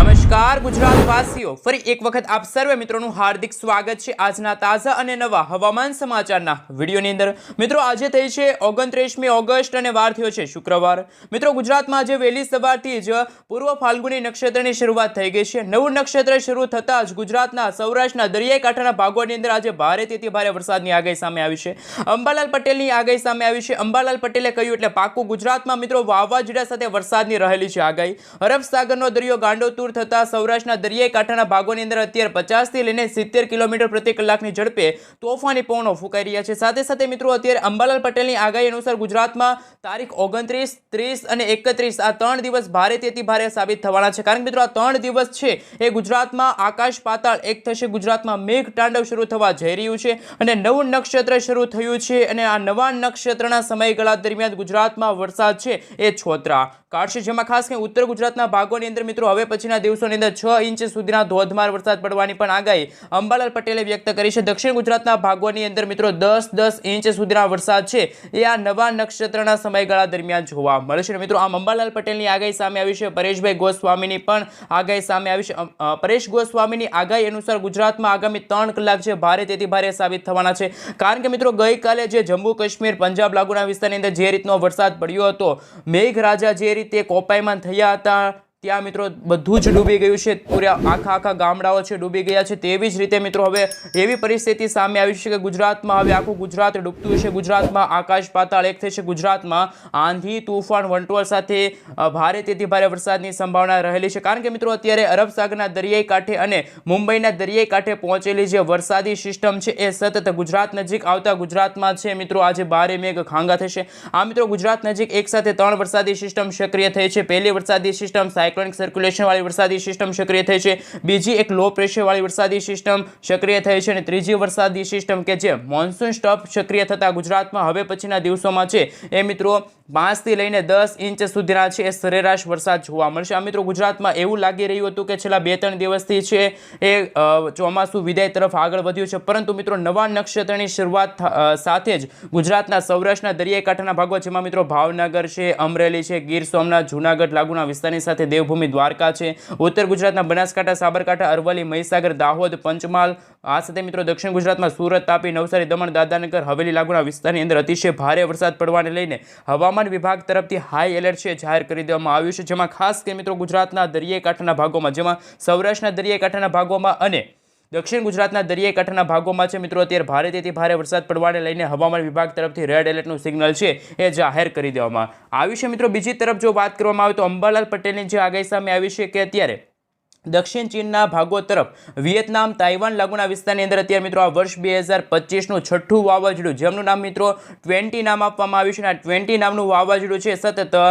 નમસ્કાર ગુજરાત વાસીઓ ફરી એક વખત આપ સર્વે મિત્રોનું હાર્દિક સ્વાગત છે. આજના તાજા અને નવા હવામાન સમાચારના વિડીયોની અંદર. મિત્રો, આજે થઈ છે ઓગણત્રીસમી ઓગસ્ટ અને વાર થયો છે શુક્રવાર. મિત્રો, ગુજરાતમાં આજે વહેલી સવારથી જ પૂર્વ ફાલ્ગુની નક્ષત્રની શરૂઆત થઈ ગઈ છે. નવું નક્ષત્ર શરૂ થતાં જ ગુજરાતના સૌરાષ્ટ્રના દરિયાઈ કાંઠાના ભાગોની અંદર આજે ભારેથી ભારે વરસાદની આગાહી સામે આવી છે. અંબાલાલ પટેલની આગાહી સામે આવી છે. અંબાલાલ પટેલે કહ્યું એટલે પાકું ગુજરાતમાં મિત્રો વાવાઝોડા સાથે વરસાદની રહેલી છે આગાહી. અરબ સાગરનો દરિયો ગાંડોતુર થતા સૌરાષ્ટ્રના દરિયાઈ કાંઠાના ભાગોની અંદર અત્યારે પચાસથી લઈને સિત્તેર કિલોમીટર પ્રતિ કલાકની ઝડપે તોફાની પવનો ફૂંકાઈ રહ્યા છે. સાથે સાથે મિત્રો, અત્યારે અંબાલાલ પટેલની આગાહી અનુસાર ગુજરાતમાં તારીખ ઓગણત્રીસ, ત્રીસ અને એકત્રીસ આ ત્રણ દિવસ ભારેથી ભારે સાબિત થવાના છે. કારણ કે મિત્રો, આ ત્રણ દિવસ છે એ ગુજરાતમાં આકાશ પાતાળ એક થશે, ગુજરાતમાં મેઘ તાંડવ શરૂ થવા જઈ રહ્યું છે અને નવું નક્ષત્ર શરૂ થયું છે અને આ નવા નક્ષત્રના સમયગાળા દરમિયાન ગુજરાતમાં વરસાદ છે એ છોતરા. કાઢશે જેમાં ખાસ કરીને ઉત્તર ગુજરાતના ભાગોની અંદર મિત્રો હવે પછીના દિવસોની અંદર છ ઇંચ સુધીના ધોધમાર વરસાદ પડવાની પણ આગાહી અંબાલાલ પટેલે વ્યક્ત કરી છે. દક્ષિણ ગુજરાતના ભાગોની અંદર મિત્રો દસ દસ ઇંચ સુધીના વરસાદ છે. એ આ નવા નક્ષત્રના સમયગાળા દરમિયાન જોવા મળશે છે. મિત્રો, આમ અંબાલાલ પટેલની આગાહી સામે આવી છે. પરેશભાઈ ગોસ્વામીની પણ આગાહી સામે આવી છે. પરેશ ગોસ્વામીની આગાહી અનુસાર ગુજરાતમાં આગામી ત્રણ કલાક છે ભારે તેથી ભારે સાબિત થવાના છે. કારણ કે મિત્રો, ગઈકાલે જે જમ્મુ કાશ્મીર પંજાબ લાગુના વિસ્તારની અંદર જે રીતનો વરસાદ પડ્યો હતો, મેઘરાજા જે રીતે કોપાયમાન થયા હતા. ત્યાં મિત્રો બધું જ ડૂબી ગયું છે. પૂરા આખા આખા ગામડાઓ છે ડૂબી ગયા છે. તેવી જ રીતે મિત્રો હવે એવી પરિસ્થિતિ સામે આવી છે કે ગુજરાતમાં હવે આખું ગુજરાત ડૂબતું છે. ગુજરાતમાં આકાશ પાતાળ એક થશે ગુજરાતમાં આંધી, તુફાન વંટોળ સાથે ભારે તેથી ભારે વરસાદની સંભાવના રહેલી છે. કારણ કે મિત્રો અત્યારે અરબ સાગરના દરિયાઈ કાંઠે અને મુંબઈના દરિયાઈ કાંઠે પહોંચેલી જે વરસાદી સિસ્ટમ છે એ સતત ગુજરાત નજીક આવતા ગુજરાતમાં છે. મિત્રો આજે ભારે મેઘ ખાંગા થશે. આ મિત્રો ગુજરાત નજીક એક સાથે ત્રણ વરસાદી સિસ્ટમ સક્રિય થઈ છે. પહેલી વરસાદી સિસ્ટમ સાયક્લોનિક સર્ક્યુલેશન વાળી વરસાદી સિસ્ટમ સક્રિય થઈ છે. બીજી એક લો પ્રેશર વાળી વરસાદી સિસ્ટમ સક્રિય થઈ છે અને ત્રીજી વરસાદી સિસ્ટમ કે જે મોન્સૂન સ્ટફ સક્રિય થતા ગુજરાતમાં હવે પછીના દિવસોમાં છે. એ મિત્રો, પાંચથી લઈને દસ ઇંચ સુધીના છે એ સરેરાશ વરસાદ જોવા મળશે. આ મિત્રો, ગુજરાતમાં એવું લાગી રહ્યું હતું કે છેલ્લા બે ત્રણ દિવસથી છે એ ચોમાસું વિદાય તરફ આગળ વધ્યું છે. પરંતુ મિત્રો, નવા નક્ષત્રની શરૂઆત સાથે જ ગુજરાતના સૌરાષ્ટ્રના દરિયાઈ કાંઠાના ભાગો, જેમાં મિત્રો ભાવનગર છે, અમરેલી છે, ગીર સોમનાથ, જૂનાગઢ, લાગુના વિસ્તારની સાથે દેવભૂમિ દ્વારકા છે. ઉત્તર ગુજરાતના બનાસકાંઠા, સાબરકાંઠા, અરવલ્લી, મહીસાગર, દાહોદ, પંચમહાલ, આ સાથે મિત્રો દક્ષિણ ગુજરાતમાં સુરત, તાપી, નવસારી, દમણ દાદાનગર હવેલી, લાગુના વિસ્તારની અંદર અતિશય ભારે વરસાદ પડવાને લઈને હવામાન વિભાગ તરફથી હાઈ એલર્ટ છે જાહેર કરી દેવામાં આવ્યું છે. જેમાં ખાસ કરીને મિત્રો ગુજરાતના દરિયાઈ કાંઠાના ભાગોમાં, જેમાં સૌરાષ્ટ્રના દરિયાઈ કાંઠાના ભાગોમાં અને દક્ષિણ ગુજરાતના દરિયાઈ કાંઠાના ભાગોમાં છે. મિત્રો, અત્યારે ભારેથી ભારે વરસાદ પડવાને લઈને હવામાન વિભાગ તરફથી રેડ એલર્ટનું સિગ્નલ છે એ જાહેર કરી દેવામાં આવ્યું છે. મિત્રો, બીજી તરફ જો વાત કરવામાં આવે તો અંબાલાલ પટેલની જે આગાહી સામે આવી છે કે અત્યારે દક્ષિણ ચીનના ભાગો તરફ વિયેતનામ, તાઇવાન લાગુના વિસ્તારની અંદર અત્યારે મિત્રો આ વર્ષ બે હજાર પચીસનું છઠ્ઠું વાવાઝોડું જેમનું નામ મિત્રો ટ્વેન્ટી નામ આપવામાં આવ્યું છે અને આ ટ્વેન્ટી નામનું વાવાઝોડું છે સતત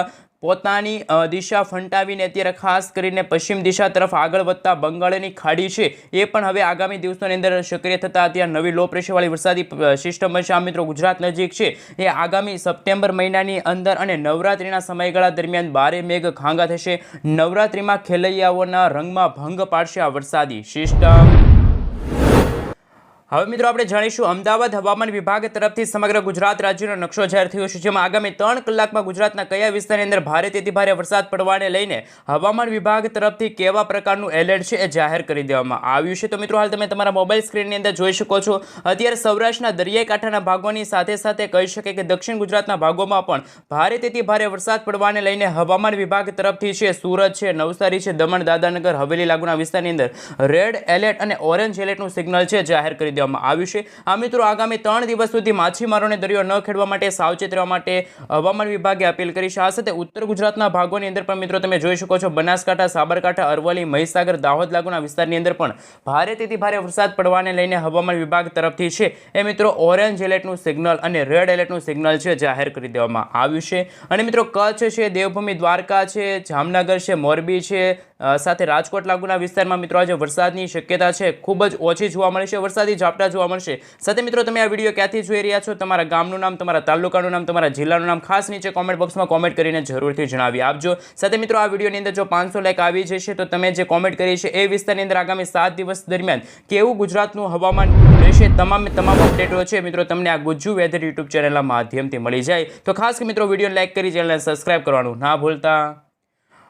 પોતાની દિશા ફંટાવીને અત્યારે ખાસ કરીને પશ્ચિમ દિશા તરફ આગળ વધતા બંગાળની ખાડી છે, એ પણ હવે આગામી દિવસોની અંદર સક્રિય થતા અત્યારે નવી લો પ્રેશરવાળી વરસાદી સિસ્ટમ છે. આ મિત્રો ગુજરાત નજીક છે. એ આગામી સપ્ટેમ્બર મહિનાની અંદર અને નવરાત્રિના સમયગાળા દરમિયાન બારે મેઘ ખાંગા થશે. નવરાત્રિમાં ખેલૈયાઓના રંગમાં ભંગ પાડશે આ વરસાદી સિસ્ટમ હવે મિત્રો આપણે જાણીશું અમદાવાદ હવામાન વિભાગ તરફથી સમગ્ર ગુજરાત રાજ્યનો નકશો જાહેર થયો છે, જેમાં આગામી ત્રણ કલાકમાં ગુજરાતના કયા વિસ્તારની અંદર ભારેથી ભારે વરસાદ પડવાને લઈને હવામાન વિભાગ તરફથી કેવા પ્રકારનું એલર્ટ છે એ જાહેર કરી દેવામાં આવ્યું છે. તો મિત્રો, હાલ તમે તમારા મોબાઈલ સ્ક્રીનની અંદર જોઈ શકો છો. અત્યારે સૌરાષ્ટ્રના દરિયાઈ કાંઠાના ભાગોની સાથે સાથે કહી શકે કે દક્ષિણ ગુજરાતના ભાગોમાં પણ ભારેથી ભારે વરસાદ પડવાને લઈને હવામાન વિભાગ તરફથી છે, સુરત છે, નવસારી છે, દમણ દાદાનગર હવેલી લાગુના વિસ્તારની અંદર રેડ એલર્ટ અને ઓરેન્જ એલર્ટનું સિગ્નલ છે જાહેર કરી દેવામાં આવ્યું છે. આ મિત્રો, આગામી ત્રણ દિવસ સુધી માછીમારોને દરિયો ન ખેડવા માટે સાવચેત રહેવા માટે હવામાન વિભાગે અપીલ કરી છે. આ સાથે ઉત્તર ગુજરાતના ભાગોની અંદર પણ, મિત્રો, તમે જોઈ શકો છો, બનાસકાંઠા, સાબરકાંઠા, અરવલ્લી, મહીસાગર, દાહોદ લાગુના વિસ્તારની અંદર પણ ભારેથી ભારે વરસાદ પડવાને લઈને હવામાન વિભાગ તરફથી છે. એ, મિત્રો, ઓરેન્જ એલર્ટનું સિગ્નલ અને રેડ એલર્ટનું સિગ્નલ છે જાહેર કરી દેવામાં આવ્યું છે. અને, મિત્રો, કચ્છ છે, દેવભૂમિ, દ્વારકા છે, જામનગર છે, મોરબી છે સાથે રાજકોટ લાગુના વિસ્તારમાં, મિત્રો, આજે વરસાદની શક્યતા છે. ખૂબ જ ઓછી જોવા મળે છે. વરસાદી ઝાપટા જોવા મળશે. સાથે મિત્રો, તમે આ વીડિયો ક્યાંથી જોઈ રહ્યા છો? તમારા ગામનું નામ, તમારા તાલુકાનું નામ, તમારા જિલ્લાનું નામ ખાસ નીચે કોમેન્ટ બોક્સમાં કોમેન્ટ કરીને જરૂરથી જણાવી આપજો. સાથે મિત્રો, આ વિડીયોની અંદર જો પાંચસો લાઈક આવી જશે, તો તમે જે કોમેન્ટ કરી છે એ વિસ્તારની અંદર આગામી સાત દિવસ દરમિયાન કેવું ગુજરાતનું હવામાન રહેશે, તમામે તમામ અપડેટો છે. મિત્રો, તમને આ ગુજ્જુ વેધર યુટ્યુબ ચેનલના માધ્યમથી મળી જાય. તો ખાસ મિત્રો વીડિયો લાઈક કરી ચેનલને સબસ્ક્રાઈબ કરવાનું ના ભૂલતા.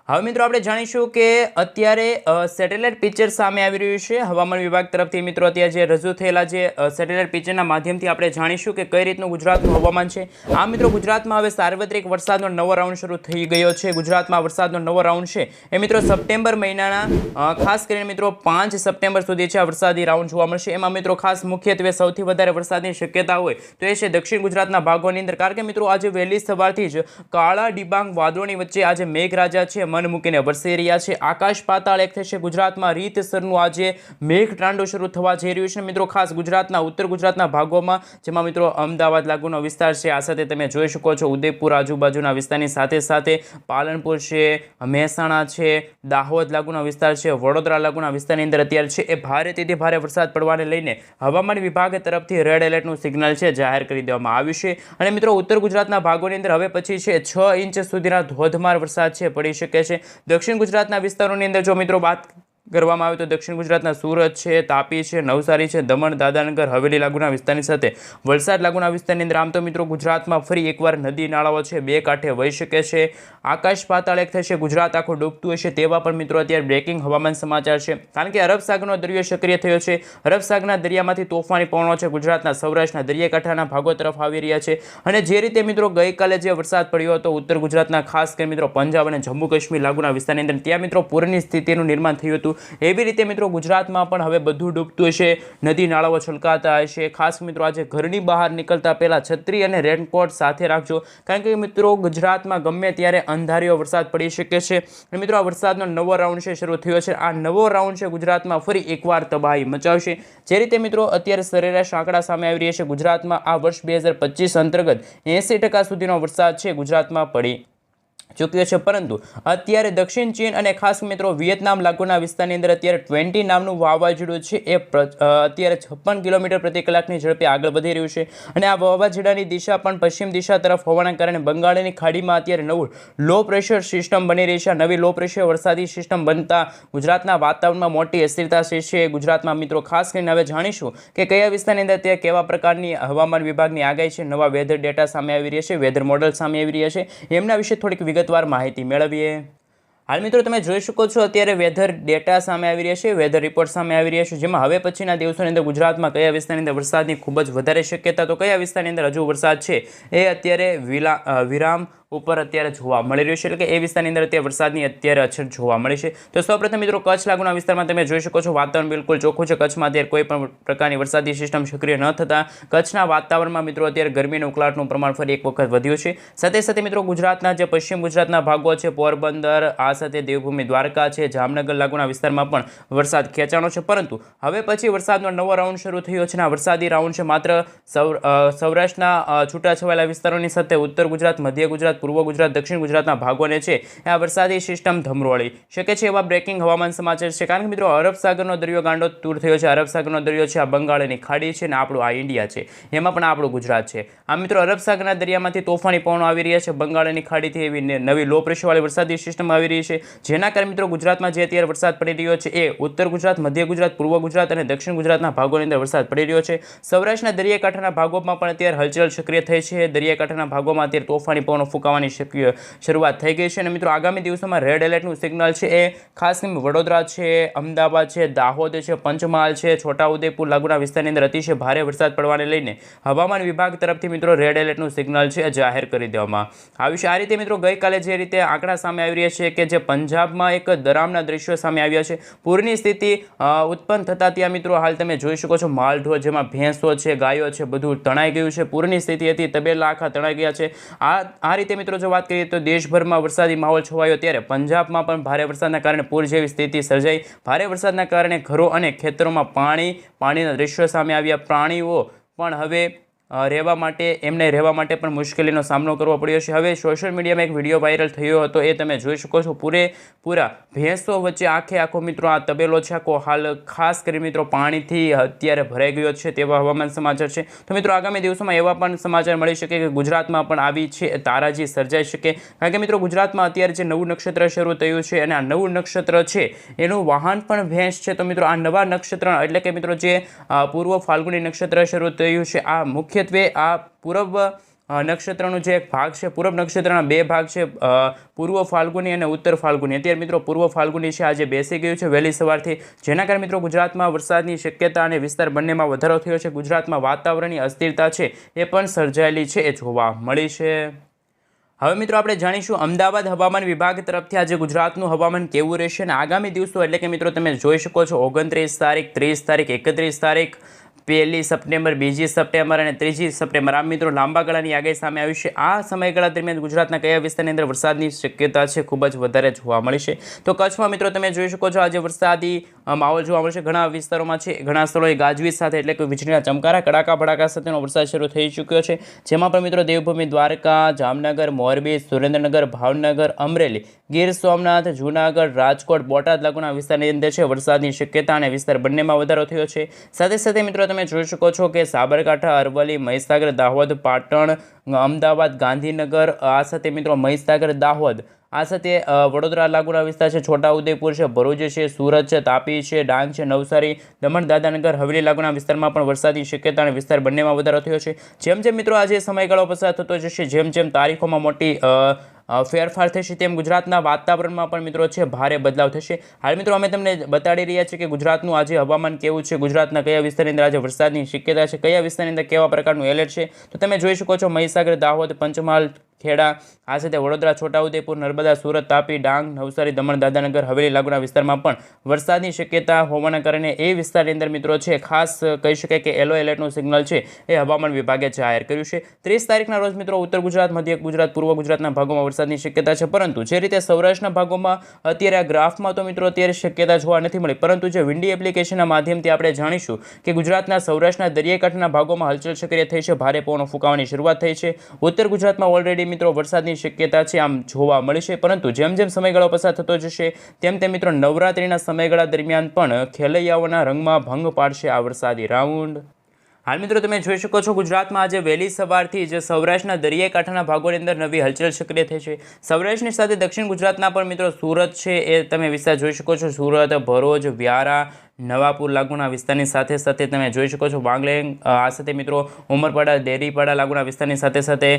હવે મિત્રો આપણે જાણીશું કે અત્યારે સેટેલાઇટ પિક્ચર સામે આવી રહ્યું છે. હવામાન વિભાગ તરફથી મિત્રો અત્યારે જે રજૂ થયેલા જે સેટેલાઇટ પિક્ચરના માધ્યમથી આપણે જાણીશું કે કઈ રીતનું ગુજરાતનું હવામાન છે. આ મિત્રો, ગુજરાતમાં હવે સાર્વત્રિક વરસાદનો નવો રાઉન્ડ શરૂ થઈ ગયો છે. ગુજરાતમાં વરસાદનો નવો રાઉન્ડ છે. એ મિત્રો સપ્ટેમ્બર મહિનાના ખાસ કરીને મિત્રો પાંચ સપ્ટેમ્બર સુધી છે વરસાદી રાઉન્ડ જોવા મળશે. એમાં મિત્રો ખાસ મુખ્યત્વે સૌથી વધારે વરસાદની શક્યતા હોય તો એ છે દક્ષિણ ગુજરાતના ભાગોની અંદર. કારણ કે મિત્રો આજે વહેલી સવારથી જ કાળા ડિબાંગ વાદળોની વચ્ચે આજે મેઘરાજા છે મન મૂકીને વરસી રહ્યા છે. આકાશ પાતાળ એક થશે. ગુજરાતમાં રીતસરનું આજે મેઘટાંડો શરૂ થવા જઈ રહ્યું છે. મિત્રો, ખાસ ગુજરાતના, ઉત્તર ગુજરાતના ભાગોમાં, જેમાં મિત્રો અમદાવાદ લાગુનો વિસ્તાર છે. આ સાથે તમે જોઈ શકો છો, ઉદયપુર આજુબાજુના વિસ્તારની સાથે સાથે પાલનપુર છે, મહેસાણા છે, દાહોદ લાગુનો વિસ્તાર છે, વડોદરા લાગુના વિસ્તારની અંદર અત્યારે છે. એ ભારેથી ભારે વરસાદ પડવાને લઈને હવામાન વિભાગ તરફથી રેડ એલર્ટનું સિગ્નલ છે, જાહેર કરી દેવામાં આવ્યું છે. અને મિત્રો, ઉત્તર ગુજરાતના ભાગોની અંદર હવે પછી છે, છ ઇંચ સુધીના ધોધમાર વરસાદ છે. પડી શકે છે. દક્ષિણ ગુજરાતના વિસ્તારોની અંદર જો મિત્રો વાત કરવામાં આવે તો દક્ષિણ ગુજરાતના સુરત છે, તાપી છે, નવસારી છે, દમણ દાદાનગર હવેલી લાગુના વિસ્તારની સાથે વલસાડ લાગુના વિસ્તારની અંદર આમ તો મિત્રો ગુજરાતમાં ફરી એકવાર નદી નાળાઓ છે, બે કાંઠે વહી શકે છે. આકાશ પાતાળ એક થશે, ગુજરાત આખું ડૂબતું હશે તેવા પણ મિત્રો અત્યારે બ્રેકિંગ હવામાન સમાચાર છે. કારણ કે અરબસાગરનો દરિયો સક્રિય થયો છે. અરબસાગરના દરિયામાંથી તોફાની પવનો છે. ગુજરાતના સૌરાષ્ટ્રના દરિયાકાંઠાના ભાગો તરફ આવી રહ્યા છે. અને જે રીતે મિત્રો ગઈકાલે જે વરસાદ પડ્યો હતો, ઉત્તર ગુજરાતના ખાસ કરીને મિત્રો પંજાબ અને જમ્મુ કાશ્મીર લાગુના વિસ્તારની અંદર, ત્યાં મિત્રો પૂરની સ્થિતિનું નિર્માણ થયું હતું. એવી રીતે મિત્રો ગુજરાતમાં પણ હવે બધું ડૂબતું હશે. નદી નાળાઓ છલકાતા હશે. ખાસ મિત્રો આજે ઘરની બહાર નીકળતા પહેલાં છત્રી અને રેનકોટ સાથે રાખજો. કારણ કે મિત્રો ગુજરાતમાં ગમે ત્યારે અંધારીઓ વરસાદ પડી શકે છે. અને મિત્રો આ વરસાદનો નવો રાઉન્ડ છે, શરૂ થયો છે. આ નવો રાઉન્ડ છે ગુજરાતમાં ફરી એકવાર તબાહી મચાવશે. જે રીતે મિત્રો અત્યારે સરેરાશ આંકડા સામે આવી રહ્યા છે, ગુજરાતમાં આ વર્ષ બે અંતર્ગત એંસી સુધીનો વરસાદ છે ગુજરાતમાં પડી. ચૂક્યો છે. પરંતુ અત્યારે દક્ષિણ ચીન અને ખાસ મિત્રો વિયેતનામ લાગુના વિસ્તારની અંદર અત્યારે ટ્વેન્ટી નામનું વાવાઝોડું છે. એ અત્યારે છપ્પન કિલોમીટર પ્રતિ કલાકની ઝડપે આગળ વધી રહ્યું છે. અને આ વાવાઝોડાની દિશા પણ પશ્ચિમ દિશા તરફ હોવાના કારણે બંગાળની ખાડીમાં અત્યારે નવું લો પ્રેશર સિસ્ટમ બની રહી છે. નવી લો પ્રેશર વરસાદી સિસ્ટમ બનતા ગુજરાતના વાતાવરણમાં મોટી અસ્થિરતા છે ગુજરાતમાં મિત્રો ખાસ કરીને હવે જાણીશું કે કયા વિસ્તારની અંદર અત્યારે કેવા પ્રકારની હવામાન વિભાગની આગાહી છે. નવા વેધર ડેટા સામે આવી રહ્યા છે. વેધર મોડલ સામે આવી રહ્યા છે. એમના વિશે થોડીક વિગતવાર માહિતી મેળવીએ. હાલ મિત્રો તમે જોઈ શકો છો અત્યારે વેધર ડેટા સામે આવી રહ્યા છે વેધર રિપોર્ટ સામે આવી રહ્યા છે, જેમાં હવે પછીના દિવસોની અંદર ગુજરાતમાં કયા વિસ્તારની અંદર વરસાદની ખૂબ જ વધારે શક્યતા, તો કયા વિસ્તારની અંદર હજુ વરસાદ છે, એ અત્યારે વિરામ ઉપર અત્યારે જોવા મળી રહ્યું છે. એટલે કે એ વિસ્તારની અંદર અત્યારે વરસાદની અત્યારે અછત જોવા મળી છે. તો સૌપ્રથમ મિત્રો કચ્છ લાગુના વિસ્તારમાં તમે જોઈ શકો છો, વાતાવરણ બિલકુલ ચોખ્ખું છે. કચ્છમાં અત્યારે કોઈ પણ પ્રકારની વરસાદી સિસ્ટમ સક્રિય ન થતાં કચ્છના વાતાવરણમાં મિત્રો અત્યારે ગરમીનો ઉકળાટનું પ્રમાણ ફરી એક વખત વધ્યું છે. સાથે સાથે મિત્રો ગુજરાતના જે પશ્ચિમ ગુજરાતના ભાગો છે, પોરબંદર, આ સાથે દેવભૂમિ, દ્વારકા છે, જામનગર લાગુના વિસ્તારમાં પણ વરસાદ ખેંચાણો છે. પરંતુ હવે પછી વરસાદનો નવો રાઉન્ડ શરૂ થયો છે અને આ વરસાદી રાઉન્ડ છે માત્ર સૌરાષ્ટ્રના છૂટાછવાયેલા વિસ્તારોની સાથે ઉત્તર ગુજરાત, મધ્ય ગુજરાત પૂર્વ ગુજરાત, દક્ષિણ ગુજરાતના ભાગોને છે, આ વરસાદી સિસ્ટમ ધમરોળી. શકે છે એવા બ્રેકિંગ હવામાન સમાચાર છે. કારણ કે મિત્રો, અરબ સાગરનો દરિયો ગાંડો તૂર થયો છે. અરબ સાગરનો દરિયો છે, આ બંગાળની ખાડી છે અને આપણું આ ઇન્ડિયા છે. એમાં પણ આપણું ગુજરાત છે. આ મિત્રો, અરબ સાગરના દરિયામાંથી તોફાની પવનો આવી રહ્યા છે. બંગાળની ખાડીથી એવી નવી લો પ્રેશરવાળી વરસાદી સિસ્ટમ આવી રહી છે. જેના કારણે મિત્રો, ગુજરાતમાં જે અત્યારે વરસાદ પડી રહ્યો છે એ ઉત્તર ગુજરાત, મધ્ય ગુજરાત, પૂર્વ ગુજરાત અને દક્ષિણ ગુજરાતના ભાગોની અંદર વરસાદ પડી રહ્યો છે. સૌરાષ્ટ્રના દરિયાકાંઠાના ભાગોમાં પણ અત્યારે હલચલ સક્રિય થઈ છે. દરિયાકાંઠાના ભાગોમાં અત્યારે તોફાની પવનો ફૂંકાવાની શરૂઆત થઈ ગઈ છે. અને મિત્રો, આગામી દિવસોમાં રેડ એલર્ટનું સિગ્નલ છે એ ખાસ કરીને વડોદરા છે, અમદાવાદ છે, દાહોદ છે, પંચમહાલ છે, છોટાઉદેપુર, લાગુના વિસ્તારની અંદર અતિશય ભારે વરસાદ પડવાને લઈને હવામાન વિભાગ તરફથી મિત્રો રેડ એલર્ટનું સિગ્નલ છે જાહેર કરી દેવામાં આવ્યું છે. આ રીતે મિત્રો, ગઈકાલે જે રીતે આંકડા સામે આવી રહ્યા છે કે જે પંજાબમાં એક દરામના દ્રશ્યો સામે આવ્યા છે, પૂરની સ્થિતિ ઉત્પન્ન થતાં ત્યાં મિત્રો હાલ તમે જોઈ શકો છો, માલઢો જેમાં ભેંસો છે, ગાયો છે, બધું તણાઈ ગયું છે. પૂરની સ્થિતિ હતી, તબેલા આખા તણાઈ ગયા છે. આ આ રીતે મિત્રો, જો વાત કરીએ તો દેશભરમાં વરસાદી માહોલ છવાયો ત્યારે પંજાબમાં પણ ભારે વરસાદના કારણે પૂર જેવી સ્થિતિ સર્જાઈ. ભારે વરસાદના કારણે ઘરો અને ખેતરોમાં પાણી, પાણીના દ્રશ્યો સામે આવ્યા. પ્રાણીઓ પણ હવે રહેવા માટે, એમને રહેવા માટે પણ મુશ્કેલીનો સામનો કરવો પડ્યો છે. હવે સોશિયલ મીડિયામાં એક વીડિયો વાયરલ થયો હતો, એ તમે જોઈ શકો છો. પૂરેપૂરા ભેંસો વચ્ચે આખે આખો મિત્રો આ તબેલો છે. આખો હાલ ખાસ કરી મિત્રો પાણીથી અત્યારે ભરાઈ ગયો છે તેવા હવામાન સમાચાર છે. તો મિત્રો આગામી દિવસોમાં એવા પણ સમાચાર મળી શકે કે ગુજરાતમાં પણ આવી છે, તારાજી સર્જાઈ શકે. કારણ કે મિત્રો ગુજરાતમાં અત્યારે જે નવું નક્ષત્ર શરૂ થયું છે અને આ નવું નક્ષત્ર છે, એનું વાહન પણ ભેંસ છે. તો મિત્રો આ નવા નક્ષત્ર એટલે કે મિત્રો જે પૂર્વ ફાલ્ગુની નક્ષત્ર શરૂ થયું છે, આ મુખ્યત્વે આ પૂર્વ નક્ષત્રનો જે એક ભાગ છે પૂર્વ નક્ષત્રના બે ભાગ છે પૂર્વ ફાલ્ગુની અને ઉત્તર ફાલ્ગુની. અત્યારે મિત્રો પૂર્વ ફાલ્ગુની છે, આજે બેસી ગયું છે વહેલી સવારથી. જેના કારણે મિત્રો ગુજરાતમાં વરસાદની શક્યતા અને વિસ્તાર બંનેમાં વધારો થયો છે. ગુજરાતમાં વાતાવરણની અસ્થિરતા છે, એ પણ સર્જાયેલી છે, એ જોવા મળી છે. હવે મિત્રો આપણે જાણીશું અમદાવાદ હવામાન વિભાગ તરફથી આજે ગુજરાતનું હવામાન કેવું રહેશે અને આગામી દિવસો એટલે કે મિત્રો તમે જોઈ શકો છો, ઓગણત્રીસ તારીખ, ત્રીસ તારીખ, એકત્રીસ તારીખ પહેલી સપ્ટેમ્બર, બીજી સપ્ટેમ્બર અને ત્રીજી સપ્ટેમ્બર. આમ મિત્રો, લાંબા ગાળાની આગાહી સામે આવી છે. આ સમયગાળા દરમિયાન ગુજરાતના કયા વિસ્તારની અંદર વરસાદની શક્યતા છે ખૂબ જ વધારે જોવા મળી છે. તો કચ્છમાં મિત્રો, તમે જોઈ શકો છો, આજે વરસાદી માહોલ જોવા મળશે ઘણા વિસ્તારોમાં છે, ઘણા સ્થળોએ ગાજવીજ સાથે એટલે કે વીજળીના ચમકારા, કડાકા ભડાકા સાથેનો વરસાદ શરૂ થઈ ચૂક્યો છે. જેમાં પણ મિત્રો, દેવભૂમિ, દ્વારકા, જામનગર, મોરબી, સુરેન્દ્રનગર, ભાવનગર, અમરેલી, ગીર સોમનાથ, જૂનાગઢ, રાજકોટ, બોટાદ લાગુના વિસ્તારની અંદર છે વરસાદની શક્યતા અને વિસ્તાર બંનેમાં વધારો થયો છે. સાથે સાથે મિત્રો, તમે જોઈ શકો છો કે સાબરકાંઠા, અરવલ્લી, મહીસાગર, દાહોદ, પાટણ, અમદાવાદ, ગાંધીનગર, આ સાથે મિત્રો મહીસાગર, દાહોદ. આ સાથે વડોદરા, લાગુના વિસ્તાર છે, છોટાઉદેપુર છે, ભરૂચ છે, સુરત છે, તાપી છે, ડાંગ છે, નવસારી, દમણ દાદાનગર હવેલી, લાગુના વિસ્તારમાં પણ વરસાદની શક્યતા અને વિસ્તાર બંનેમાં વધારો થયો છે. જેમ જેમ મિત્રો આજે સમયગાળો પસાર થતો જશે, જેમ જેમ તારીખોમાં મોટી ફેરફાર થશે તેમ ગુજરાતના વાતાવરણમાં પણ મિત્રો છે, ભારે બદલાવ થશે. હાલ મિત્રો અમે તમને બતાડી રહ્યા છીએ કે ગુજરાતનું આજે હવામાન કેવું છે, ગુજરાતના કયા વિસ્તારની અંદર આજે વરસાદની શક્યતા છે, કયા વિસ્તારની અંદર કેવા પ્રકારનું એલર્ટ છે. તો તમે જોઈ શકો છો મહીસાગર, દાહોદ, પંચમહાલ ખેડા, આ સાથે વડોદરા, છોટાઉદેપુર, નર્મદા, સુરત, તાપી, ડાંગ, નવસારી, દમણ, દાદાનગર, હવેલી લાગુના વિસ્તારમાં પણ વરસાદની શક્યતા હોવાના કારણે એ વિસ્તારની અંદર મિત્રો છે, ખાસ કહી શકાય કે યલો એલર્ટનું સિગ્નલ છે, એ હવામાન વિભાગે જાહેર કર્યું છે. ત્રીસ તારીખના રોજ મિત્રો ઉત્તર ગુજરાત, મધ્ય ગુજરાત, પૂર્વ ગુજરાતના ભાગોમાં વરસાદની શક્યતા છે, પરંતુ જે રીતે સૌરાષ્ટ્રના ભાગોમાં અત્યારે આ ગ્રાફમાં તો મિત્રો અત્યારે શક્યતા જોવા નથી મળી, પરંતુ જે વિન્ડી એપ્લિકેશનના માધ્યમથી આપણે જાણીશું કે ગુજરાતના સૌરાષ્ટ્રના દરિયાકાંઠાના ભાગોમાં હલચલ સક્રિય થઈ છે, ભારે પવનો ફૂંકાવાની શરૂઆત થઈ છે. ઉત્તર ગુજરાતમાં ઓલરેડી મિત્રો, વરસાદની શક્યતા છે આમ જોવા મળી છે. પરંતુ જેમ જેમ સમયગાળો પસાર થતો જશે, તેમ તેમ મિત્રો, નવરાત્રિના સમયગાળા દરમિયાન પણ ખેલૈયાઓના રંગમાં ભંગ પાડશે આ વરસાદી રાઉન્ડ. હાલ મિત્રો, તમે જોઈ શકો છો, ગુજરાતમાં આજે વહેલી સવારથી જે સૌરાષ્ટ્રના દરિયાકાંઠાના ભાગોની અંદર નવી હલચલ સક્રિય થઈ છે. સૌરાષ્ટ્રની સાથે દક્ષિણ ગુજરાતના પણ મિત્રો, સુરત છે એ તમે વિસ્તાર જોઈ શકો છો. સુરત, ભરૂચ, વ્યારા નવાપુર લાગુના વિસ્તારની સાથે સાથે તમે જોઈ શકો છો વાંગલેંગ આ સાથે મિત્રો ઉમરપાડા, ડેરીપાડા લાગુના વિસ્તારની સાથે સાથે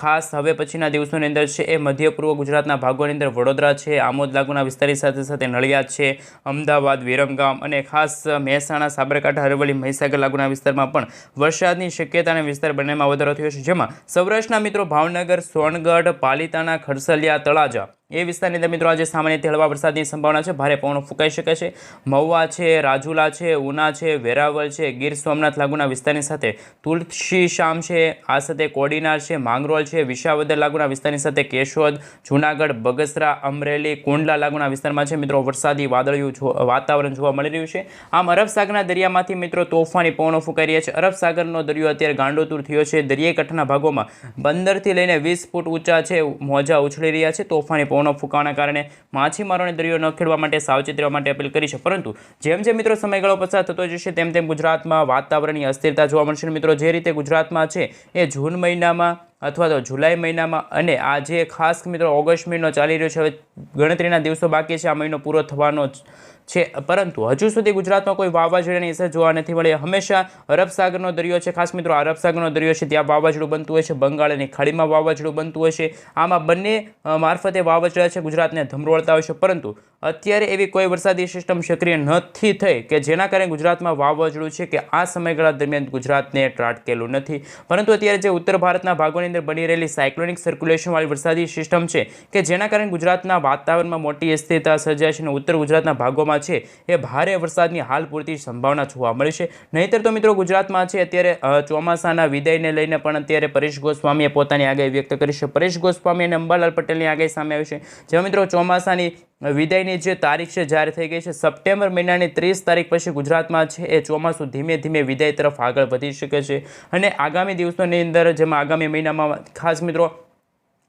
ખાસ હવે પછીના દિવસોની અંદર છે એ મધ્ય પૂર્વ ગુજરાતના ભાગોની અંદર વડોદરા છે, આમોદ લાગુના વિસ્તારની સાથે સાથે નડિયાદ છે, અમદાવાદ, વિરમગામ અને ખાસ મહેસાણા, સાબરકાંઠા, અરવલ્લી, મહીસાગર લાગુના વિસ્તારમાં પણ વરસાદની શક્યતા અને વિસ્તાર બંનેમાં વધારો થયો છે. જેમાં સૌરાષ્ટ્રના મિત્રો ભાવનગર, સોનગઢ, પાલિતાણા, ખરસલિયા, તળાજા એ વિસ્તારની અંદર મિત્રો આજે સામાન્યથી હળવા વરસાદની સંભાવના છે. ભારે પવનો ફૂંકાઈ શકે છે. મહુવા છે, રાજુલા છે, ઉના છે, વેરાવળ છે, ગીર સોમનાથ લાગુના વિસ્તારની સાથે તુલસી શામ છે, આ સાથે કોડીનાર છે, માંગરોળ છે વિશાવદર લાગુના વિસ્તારની સાથે કેશોદ, જૂનાગઢ, બગસરા, અમરેલી, કુંડલા લાગુના વિસ્તારમાં છે મિત્રો વરસાદી વાદળિયું વાતાવરણ જોવા મળી રહ્યું છે. આમ અરબસાગરના દરિયામાંથી મિત્રો તોફાની પવનો ફૂંકાઈ રહ્યા છે. અરબસાગરનો દરિયો અત્યારે ગાંડોતુર થયો છે. દરિયાઈ કાંઠાના ભાગોમાં પંદરથી લઈને વીસ ફૂટ ઊંચા છે. મોજા ઉછળી રહ્યા છે. તોફાની પવનો ફૂંકાવાના કારણે માછીમારોને દરિયો ન ખેડવા માટે સાવચેત રહેવા માટે અપીલ કરી છે. પરંતુ જેમ જેમ મિત્રો સમયગાળો પસાર થતો જશે તેમ તેમ ગુજરાતમાં વાતાવરણની અસ્થિરતા જોવા મળશે. મિત્રો, જે રીતે ગુજરાતમાં છે, એ જૂન મહિનામાં અથવા તો જુલાઈ મહિનામાં અને આ જે ખાસ મિત્રો ઓગસ્ટ મહિનો ચાલી રહ્યો છે. હવે ગણતરીના દિવસો બાકી છે. આ મહિનો પૂરો થવાનો છે. પરંતુ હજુ સુધી ગુજરાતમાં કોઈ વાવાઝોડાની અસર જોવા નથી મળી. હંમેશા અરબ સાગરનો દરિયો છે. ખાસ મિત્રો અરબ સાગરનો દરિયો છે ત્યાં વાવાઝોડું બનતું હોય છે. બંગાળની ખાડીમાં વાવાઝોડું બનતું હોય છે. આમાં બંને મારફતે વાવાઝોડા છે. ગુજરાતને ધમરોળતા હોય છે. પરંતુ અત્યારે એવી કોઈ વરસાદી સિસ્ટમ સક્રિય નથી થઈ કે જેના કારણે ગુજરાતમાં વાવાઝોડું છે કે આ સમયગાળા દરમિયાન ગુજરાતને ત્રાટકેલું નથી. પરંતુ અત્યારે જે ઉત્તર ભારતના ભાગોની અંદર બની રહેલી સાયક્લોનિક સર્ક્યુલેશનવાળી વરસાદી સિસ્ટમ છે કે જેના કારણે ગુજરાતના વાતાવરણમાં મોટી અસ્થિરતા સર્જાય છે અને ઉત્તર ગુજરાતના ભાગોમાં છે એ ભારે વરસાદની હાલ પૂરતી સંભાવના જોવા મળી છે. નહીંતર તો મિત્રો ગુજરાતમાં છે અત્યારે ચોમાસાના વિદાયને લઈને પણ અત્યારે પરેશ ગોસ્વામીએ પોતાની આગાહી વ્યક્ત કરી છે. પરેશ ગોસ્વામી અને અંબાલાલ પટેલની આગાહી સામે આવી છે. જેમાં મિત્રો ચોમાસાની વિદાયની જે તારીખ છે જાહેર થઈ ગઈ છે, સપ્ટેમ્બર મહિનાની ત્રીસ તારીખ પછી ગુજરાતમાં છે એ ચોમાસું ધીમે ધીમે વિદાય તરફ આગળ વધી શકે છે. અને આગામી દિવસોની અંદર, જેમાં આગામી મહિનામાં ખાસ મિત્રો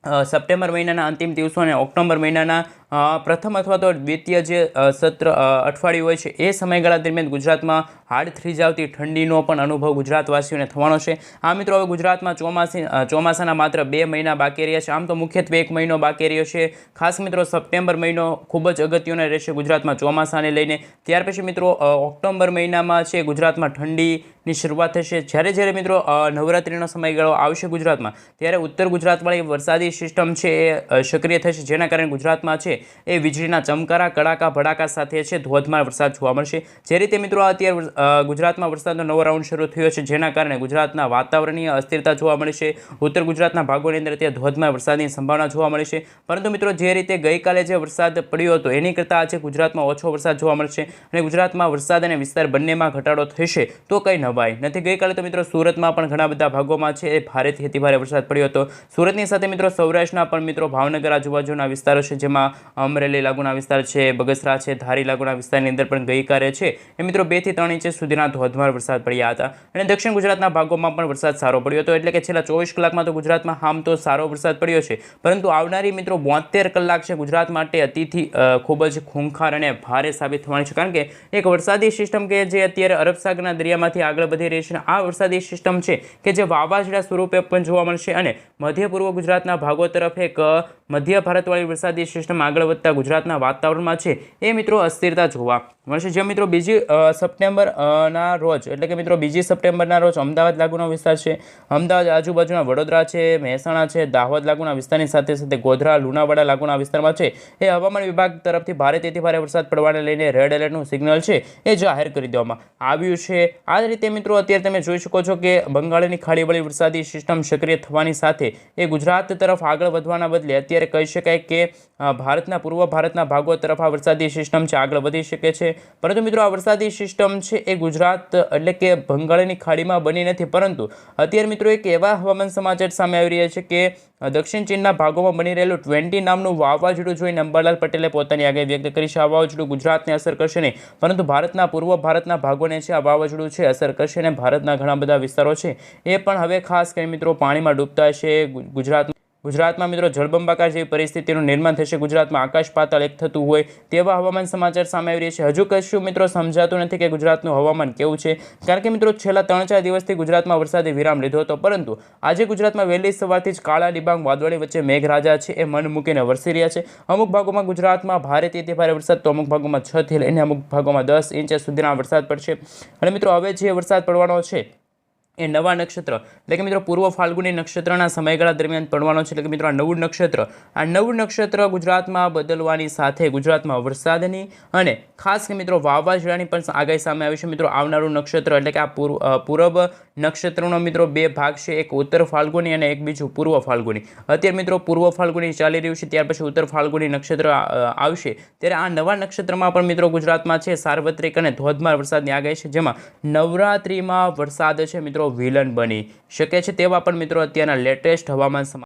સપ્ટેમ્બર મહિનાના અંતિમ દિવસો અને ઓક્ટોબર મહિનાના પ્રથમ અથવા તો દ્વિતીય જે સત્ર અઠવાડિયું હોય છે, એ સમયગાળા દરમિયાન ગુજરાતમાં હાડ થ્રીજાવતી ઠંડીનો પણ અનુભવ ગુજરાતવાસીઓને થવાનો છે. આ મિત્રો, હવે ગુજરાતમાં ચોમાસી ચોમાસાના માત્ર બે મહિના બાકી રહ્યા છે. આમ તો મુખ્યત્વે એક મહિનો બાકી રહ્યો છે. ખાસ મિત્રો, સપ્ટેમ્બર મહિનો ખૂબ જ અગત્યનો રહેશે ગુજરાતમાં ચોમાસાને લઈને. ત્યાર પછી મિત્રો ઓક્ટોબર મહિનામાં છે ગુજરાતમાં ઠંડીની શરૂઆત થશે. જ્યારે જ્યારે મિત્રો નવરાત્રિનો સમયગાળો આવશે ગુજરાતમાં, ત્યારે ઉત્તર ગુજરાતવાળી વરસાદી સિસ્ટમ છે એ સક્રિય થશે, જેના કારણે ગુજરાતમાં છે એ વીજળીના ચમકારા, કડાકા, ભડાકા સાથે છે. ધોધમાર વરસાદ જોવા મળશે. જે રીતે મિત્રો અત્યારે ગુજરાતમાં વરસાદનો નવો રાઉન્ડ શરૂ થયો છે, જેના કારણે ગુજરાતના વાતાવરણીય અસ્થિરતા જોવા મળે છે. ઉત્તર ગુજરાતના ભાગોની અંદર અત્યારે ધોધમાર વરસાદની સંભાવના જોવા મળે છે. પરંતુ મિત્રો જે રીતે ગઈકાલે જે વરસાદ પડ્યો હતો, એની કરતાં આજે ગુજરાતમાં ઓછો વરસાદ જોવા મળશે અને ગુજરાતમાં વરસાદ અને વિસ્તાર બંનેમાં ઘટાડો થશે, તો કંઈ નવાય નથી, ગઈકાલે તો મિત્રો સુરતમાં પણ ઘણા બધા ભાગોમાં છે, એ ભારેથી અતિભારે વરસાદ પડ્યો હતો. સુરતની સાથે મિત્રો સૌરાષ્ટ્રના પણ મિત્રો ભાવનગર આજુબાજુના વિસ્તારો છે, જેમાં અમરેલી લાગુના વિસ્તાર છે, બગસરા છે, ધારી લાગુના વિસ્તારની અંદર પણ ગઈકાલે છે. એ મિત્રો બેથી ત્રણ ઇંચ સુધીના ધોધમાર વરસાદ પડ્યા હતા અને દક્ષિણ ગુજરાતના ભાગોમાં પણ વરસાદ સારો પડ્યો હતો. એટલે કે છેલ્લા ચોવીસ કલાકમાં તો ગુજરાતમાં આમ તો સારો વરસાદ પડ્યો છે. પરંતુ આવનારી મિત્રો બોતેર કલાક છે ગુજરાત માટે અતિથી ખૂબ જ ખૂંખાર અને ભારે સાબિત થવાની છે. કારણ કે એક વરસાદી સિસ્ટમ કે જે અત્યારે અરબ સાગરના દરિયામાંથી આગળ વધી રહી છે આ વરસાદી સિસ્ટમ છે કે જે વાવાઝોડા સ્વરૂપે પણ જોવા મળશે અને મધ્ય પૂર્વ ગુજરાતના ભાગો તરફ એક મધ્ય ભારતવાળી વરસાદી સિસ્ટમ આગળ વધતા ગુજરાતના વાતાવરણમાં છે એ મિત્રો અસ્થિરતા જોવા મળશે. જે મિત્રો બીજી અ, સપ્ટેમ્બર અ, ના રોજ એટલે કે મિત્રો બીજી સપ્ટેમ્બરના રોજ અમદાવાદ લાગુનો વિસ્તાર છે. અમદાવાદ આજુબાજુના વડોદરા છે મહેસાણા છે દાહોદ લાગુના વિસ્તારની સાથે સાથે ગોધરા લુણાવાડા લાગુના વિસ્તારમાં છે. એ હવામાન વિભાગ તરફથી ભારે તેથી ભારે વરસાદ પડવાને લઈને રેડ એલર્ટનું સિગ્નલ છે એ જાહેર કરી દેવામાં આવ્યું છે. આ રીતે મિત્રો અત્યારે તમે જોઈ શકો છો કે બંગાળની ખાડીવાળી વરસાદી સિસ્ટમ સક્રિય થવાની સાથે એ ગુજરાત તરફ આગળ વધવાના બદલે અત્યારે કહી શકાય કે અ, ભારતના પૂર્વ ભારતના ભાગો તરફ આ વરસાદી સિસ્ટમ છે, આગળ વધી શકે છે. પરંતુ મિત્રો, આ વરસાદી સિસ્ટમ છે એ ગુજરાત, એટલે કે બંગાળની ખાડીમાં બની નથી. પરંતુ અત્યારે મિત્રો, એક એવા હવામાન સમાચાર સામે આવી રહ્યા છે કે દક્ષિણ ચીનના ભાગોમાં બની રહેલું ટ્વેન્ટી નામનું વાવાઝોડું જોઈને અંબાલાલ પટેલે પોતાની આગાહી વ્યક્ત કરી છે. આ વાવાઝોડું ગુજરાતને અસર કરશે નહીં. પરંતુ ભારતના પૂર્વ ભારતના ભાગોને છે, આ વાવાઝોડું છે, અસર કરશે અને ભારતના ઘણા બધા વિસ્તારો છે, એ પણ હવે ખાસ કરીને મિત્રો પાણીમાં ડૂબતા છે ગુજરાત ગુજરાતમાં મિત્રો જળબંબાકાર જેવી પરિસ્થિતિનું નિર્માણ થશે. ગુજરાતમાં આકાશ પાતાળ એક થતું હોય તેવા હવામાન સમાચાર સામે આવી રહ્યા છે. હજુ કશું મિત્રો સમજાતું નથી કે ગુજરાતનું હવામાન કેવું છે. કારણ કે મિત્રો છેલ્લા ત્રણ ચાર દિવસથી ગુજરાતમાં વરસાદે વિરામ લીધો હતો. પરંતુ આજે ગુજરાતમાં વહેલી સવારથી જ કાળા ડિબાંગ વાદળી વચ્ચે મેઘરાજા છે એ મન મૂકીને વરસી રહ્યા છે. અમુક ભાગોમાં ગુજરાતમાં ભારેથી તે ભારે વરસાદ તો અમુક ભાગોમાં છથી લઈને અમુક ભાગોમાં દસ ઇંચ સુધીના વરસાદ પડશે. અને મિત્રો હવે જે વરસાદ પડવાનો છે એ નવા નક્ષત્ર. એટલે કે મિત્રો, પૂર્વ ફાલ્ગુની નક્ષત્રના સમયગાળા દરમિયાન પડવાનો છે. એટલે કે મિત્રો, આ નવું નક્ષત્ર. આ નવું નક્ષત્ર ગુજરાતમાં બદલવાની સાથે ગુજરાતમાં વરસાદની અને ખાસ કે મિત્રો, વાવાઝોડાની પણ આગાહી સામે આવી છે. મિત્રો, આવનારું નક્ષત્ર, એટલે કે આ પૂર્વ નક્ષત્રનો મિત્રો, બે ભાગ છે. એક ઉત્તર ફાલ્ગુની અને એક બીજું પૂર્વ ફાલ્ગુની. અત્યારે મિત્રો, પૂર્વ ફાલ્ગુની ચાલી રહ્યું છે. ત્યાર પછી ઉત્તર ફાલ્ગુની નક્ષત્ર આવશે. ત્યારે આ નવા નક્ષત્રમાં પણ મિત્રો, ગુજરાતમાં છે સાર્વત્રિક અને ધોધમાર વરસાદની આગાહી છે. જેમાં નવરાત્રિમાં વરસાદ છે. મિત્રો વિલન બની શકે છે તેવા પણ મિત્રો અત્યારના લેટેસ્ટ હવામાન